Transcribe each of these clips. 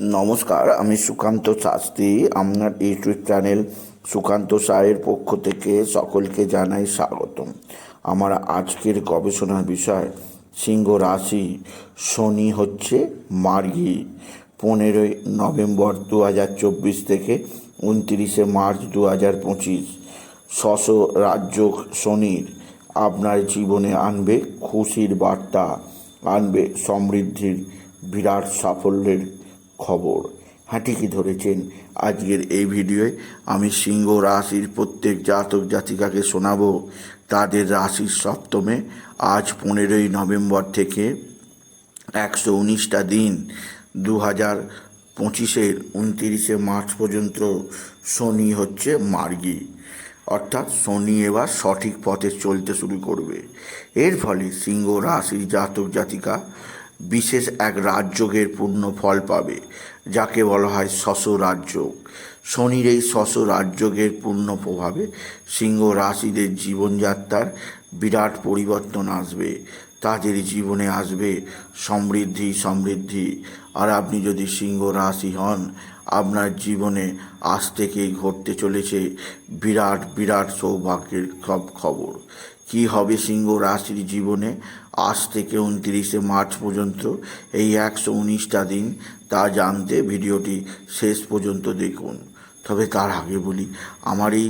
নমস্কার, আমি সুকান্ত শাস্ত্রী। আপনার ইউটিউব চ্যানেল সুকান্ত সায়ের পক্ষ থেকে সকলকে জানাই স্বাগতম। আমার আজকের গবেষণার বিষয়, সিংহ রাশি শনি হচ্ছে মার্গী। পনেরোই নভেম্বর দু হাজার চব্বিশ থেকে উনত্রিশে মার্চ দু হাজার পঁচিশ শশ রাজ্য শনির আপনার জীবনে আনবে খুশির বার্তা, আনবে সমৃদ্ধির বিরাট সাফল্যের খবর। ঠিকই ধরেছেন আজকের এই ভিডিওয়ে? আমি সিংহ রাশির প্রত্যেক জাতক জাতিকাকে শোনাব। তাদের রাশির সপ্তমে আজ পনেরোই নভেম্বর থেকে একশো উনিশটা দিন দু হাজার পঁচিশের উনতিরিশে মার্চ পর্যন্ত শনি হচ্ছে মার্গী। অর্থাৎ শনি এবার সঠিক পথে চলতে শুরু করবে। এর ফলে সিংহ রাশির জাতক জাতিকা বিশেষ এক রাজযোগের পূর্ণ ফল পাবে, যাকে বলা হয় শশ রাজযোগ। শনির এই শশ রাজযোগের পূর্ণ প্রভাবে সিংহ রাশিদের জীবনযাত্রার বিরাট পরিবর্তন আসবে। তাদের জীবনে আসবে সমৃদ্ধি সমৃদ্ধি। আর আপনি যদি সিংহ রাশি হন, আপনার জীবনে আজ থেকেই ঘটতে চলেছে বিরাট বিরাট সৌভাগ্যের সব খবর। কি হবে সিংহ রাশির জীবনে? আজ থেকে উনত্রিশে মার্চ পর্যন্ত এই একশো উনিশটা দিন তা জানতে ভিডিওটি শেষ পর্যন্ত দেখুন। তবে তার আগে বলি, আমার এই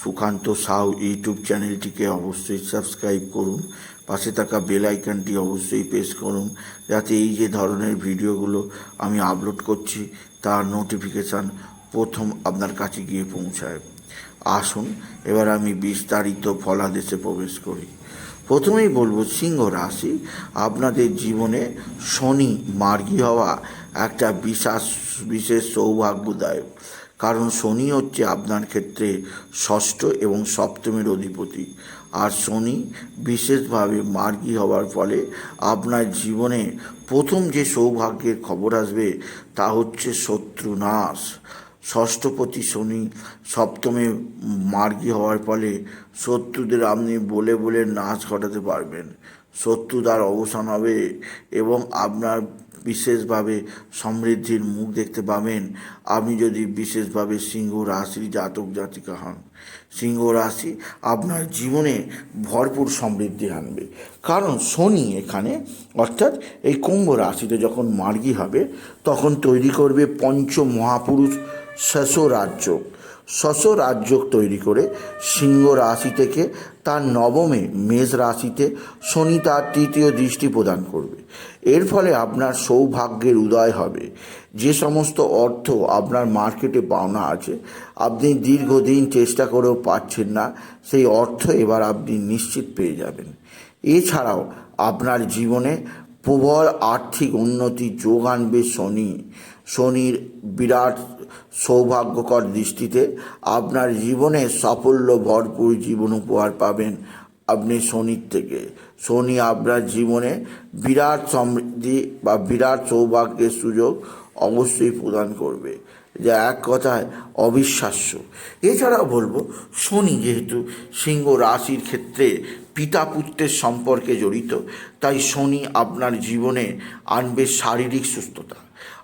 সুকান্ত সাউ ইউটিউব চ্যানেলটিকে অবশ্যই সাবস্ক্রাইব করুন, পাশে থাকা বেল আইকনটি অবশ্যই প্রেস করুন, যাতে এই যে ধরনের ভিডিওগুলো আমি আপলোড করছি, তার নোটিফিকেশান প্রথম আপনার কাছে গিয়ে পৌঁছায়। আসুন, এবার আমি বিস্তারিত ফলাদেশে প্রবেশ করি। প্রথমেই বলব, সিংহ রাশি, আপনাদের জীবনে শনি মার্গী হওয়া একটা বিশেষ বিশেষ সৌভাগ্যদায়ক। কারণ শনি হচ্ছে আপনার ক্ষেত্রে ষষ্ঠ এবং সপ্তমের অধিপতি। আর শনি বিশেষভাবে মার্গী হওয়ার ফলে আপনার জীবনে প্রথম যে সৌভাগ্যের খবর আসবে, তা হচ্ছে শত্রু নাশ ষষ্ঠপতি শনি সপ্তমে মার্গী হওয়ার ফলে শত্রুদের আপনি বলে বলে নাশ ঘটাতে পারবেন। শত্রু তার অবসান হবে এবং আপনার বিশেষভাবে সমৃদ্ধির মুখ দেখতে পাবেন। আপনি যদি বিশেষভাবে সিংহ রাশির জাতক জাতিকা হন, সিংহ রাশি আপনার জীবনে ভরপুর সমৃদ্ধি আনবে। কারণ শনি এখানে অর্থাৎ এই কুম্ভ রাশিতে যখন মার্গী হবে, তখন তৈরি করবে পঞ্চ মহাপুরুষ শেষ রাজ্য শশ রাজ্য তৈরি করে সিংহ রাশি থেকে তার নবমে মেষ রাশিতে শনি তার তৃতীয় দৃষ্টি প্রদান করবে। এর ফলে আপনার সৌভাগ্যের উদয় হবে। যে সমস্ত অর্থ আপনার মার্কেটে পাওনা আছে, আপনি দীর্ঘদিন চেষ্টা করেও পাচ্ছেন না, সেই অর্থ এবার আপনি নিশ্চিত পেয়ে যাবেন। এছাড়াও আপনার জীবনে প্রবল আর্থিক উন্নতি যোগ আনবে শনি। শনির বিরাট সৌভাগ্যকর দৃষ্টিতে আপনার জীবনে সাফল্য ভরপুর জীবন উপহার পাবেন আপনি শনির থেকে। শনি আপনার জীবনে বিরাট সমৃদ্ধি বা বিরাট সৌভাগ্যের সুযোগ অবশ্যই প্রদান করবে। যা এক কথায় অবিশ্বাস্য। এছাড়াও বলব, শনি যেহেতু সিংহ রাশির ক্ষেত্রে পিতা পুত্রের সম্পর্কে জড়িত। তাই শনি আপনার জীবনে আনবে শারীরিক সুস্থতা।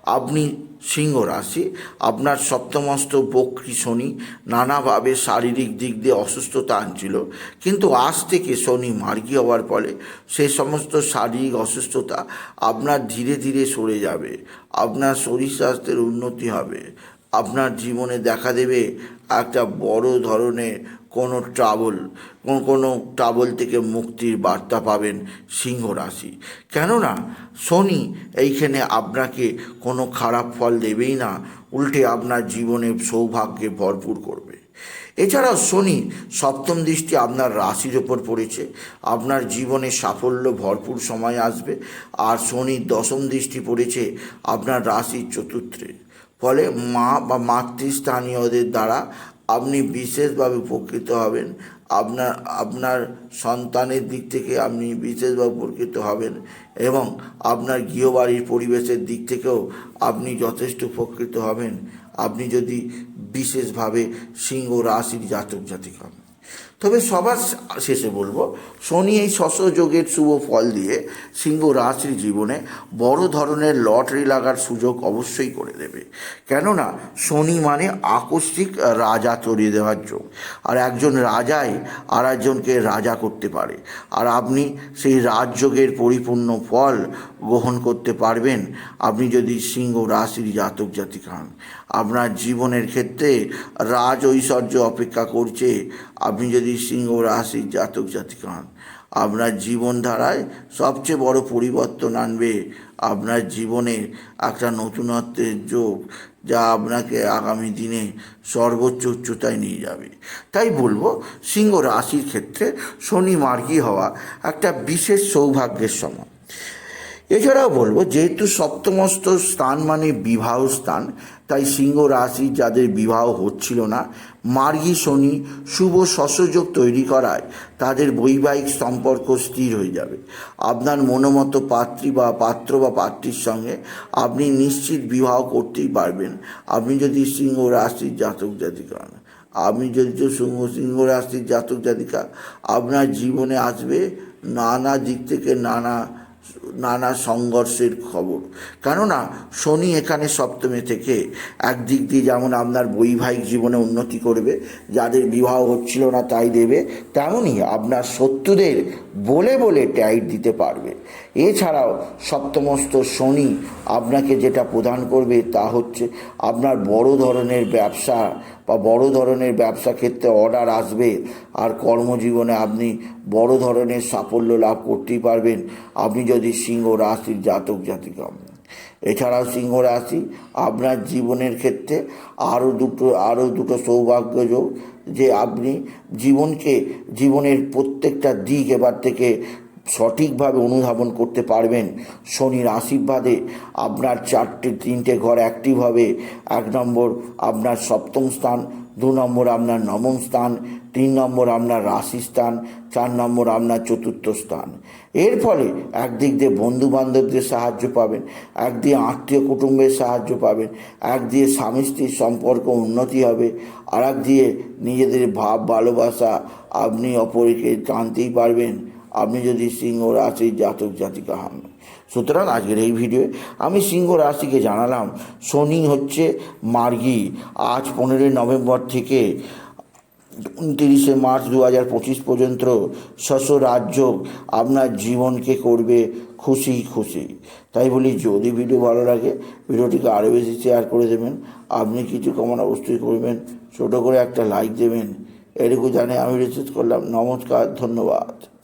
আপনি সিংহ রাশি, আপনার সপ্তমস্ত বক্রী শনি নানাভাবে শারীরিক দিক দিয়ে অসুস্থতা আনছিল। কিন্তু আজ থেকে শনি মার্গী হওয়ার ফলে সেই সমস্ত শারীরিক অসুস্থতা আপনার ধীরে ধীরে সরে যাবে। আপনার শরীর স্বাস্থ্যের উন্নতি হবে। আপনার জীবনে দেখা দেবে একটা বড় ধরনের কোনো ট্রাবল, কোনো কোনো ট্রাবল থেকে মুক্তির বার্তা পাবেন সিংহ রাশি। কেননা শনি এইখানে আপনাকে কোনো খারাপ ফল দেবেই না, উল্টে আপনার জীবনে সৌভাগ্যে ভরপুর করবে। এছাড়াও শনি সপ্তম দৃষ্টি আপনার রাশির ওপর পড়েছে, আপনার জীবনে সাফল্য ভরপুর সময় আসবে, আর শনির দশম দৃষ্টি পড়েছে আপনার রাশির চতুর্থে। ফলে মা বা মাতৃস্থানীয়দের দ্বারা আপনি বিশেষভাবে উপকৃত হবেন। আপনার আপনার সন্তানের দিক থেকে আপনি বিশেষভাবে উপকৃত হবেন এবং আপনার গৃহবাড়ির পরিবেশের দিক থেকেও আপনি যথেষ্ট উপকৃত হবেন। আপনি যদি বিশেষভাবে সিংহ রাশির জাতক জাতিক হন। তবে সবার শেষে বলব, শনি এই যোগের শুভ ফল দিয়ে সিংহ রাশির জীবনে বড় ধরনের লটারি লাগার সুযোগ অবশ্যই করে দেবে। কেননা, শনি মানে আকস্মিক রাজা চড়িয়ে দেওয়ার যোগ। আর একজন রাজাই আর একজনকে রাজা করতে পারে। আর আপনি সেই রাজযোগের পরিপূর্ণ ফল গ্রহণ করতে পারবেন। আপনি যদি সিংহ রাশির জাতক জাতিক হন, আপনার জীবনের ক্ষেত্রে রাজ ঐশ্বর্য অপেক্ষা করছে। আপনি যদি সিংহ রাশির জাতক জাতিক হন, আপনার জীবনধারায় সবচেয়ে বড় পরিবর্তন আনবে আপনার জীবনে একটা নতুনত্বের যোগ, যা আপনাকে আগামী দিনে সর্বোচ্চ উচ্চতায় নিয়ে যাবে। তাই বলব, সিংহ রাশির ক্ষেত্রে শনি মার্গী হওয়া একটা বিশেষ সৌভাগ্যের সময়। এছাড়াও বলব, যেহেতু সপ্তমস্ত স্থান মানে বিবাহ স্থান, তাই সিংহ রাশি যাদের বিবাহ হচ্ছিল না, মার্গী শনি শুভ শস্যযোগ তৈরি করায় তাদের বৈবাহিক সম্পর্ক স্থির হয়ে যাবে। আপনার মনোমত পাত্রী বা পাত্র বা পাত্রীর সঙ্গে আপনি নিশ্চিত বিবাহ করতেই পারবেন। আপনি যদি সিংহ রাশির জাতক জাতিকা আপনি যদি সিংহ সিংহ রাশির জাতক জাতিকা, আপনার জীবনে আসবে নানা দিক থেকে নানা নানা সংঘর্ষের খবর। কেননা, শনি এখানে সপ্তমে থেকে একদিক দিয়ে যেমন আপনার বৈবাহিক জীবনে উন্নতি করবে, যাদের বিবাহ হচ্ছিল না তাই দেবে তেমনই আপনার শত্রুদের বলে বলে টাইট দিতে পারবে। এছাড়াও সপ্তমস্ত শনি আপনাকে যেটা প্রদান করবে তা হচ্ছে আপনার বড় ধরনের ব্যবসা বা বড় ধরনের ব্যবসা ক্ষেত্রে অর্ডার আসবে আর কর্মজীবনে আপনি বড় ধরনের সাফল্য লাভ করতেই পারবেন আপনি যদি সিংহ রাশির জাতক জাতিকা। এছাড়াও সিংহ রাশি আপনার জীবনের ক্ষেত্রে আরও দুটো আরও দুটো সৌভাগ্যযোগ যে আপনি জীবনকে, জীবনের প্রত্যেকটা দিক এবার থেকে সঠিকভাবে অনুধাবন করতে পারবেন। শনির আশীর্বাদে আপনার চারটে, তিনটে ঘর অ্যাক্টিভ হবে। এক নম্বর আপনার সপ্তম স্থান, দু নম্বর আপনার নবম স্থান, তিন নম্বর আপনার রাশি স্থান, চার নম্বর আপনার চতুর্থ স্থান। এর ফলে একদিক দিয়ে বন্ধু বান্ধবদের সাহায্য পাবেন, একদিকে আত্মীয় কুটুম্বের সাহায্য পাবেন, একদিকে স্বামী স্ত্রীর সম্পর্ক উন্নতি হবে আর এক দিয়ে নিজেদের ভাব, ভালোবাসা আপনি অপরকে জানতেই পারবেন। আপনি যদি সিংহ রাশির জাতক জাতিকা হন। সুতরাং আজকের এই ভিডিও আমি সিংহ রাশিকে জানালাম, শনি হচ্ছে মার্গী। আজ পনেরোই নভেম্বর থেকে উনতিরিশে মার্চ দু হাজার পঁচিশ পর্যন্ত শস্য রাজ্য আপনার জীবনকে করবে খুশি খুশি। তাই বলি, যদি ভিডিও ভালো লাগে, ভিডিওটিকে আরও বেশি শেয়ার করে দেবেন। আপনি কিছু কমন অবশ্যই করবেন। ছোটো করে একটা লাইক দেবেন। এটুকু জানে আমি রিসেস করলাম। নমস্কার, ধন্যবাদ।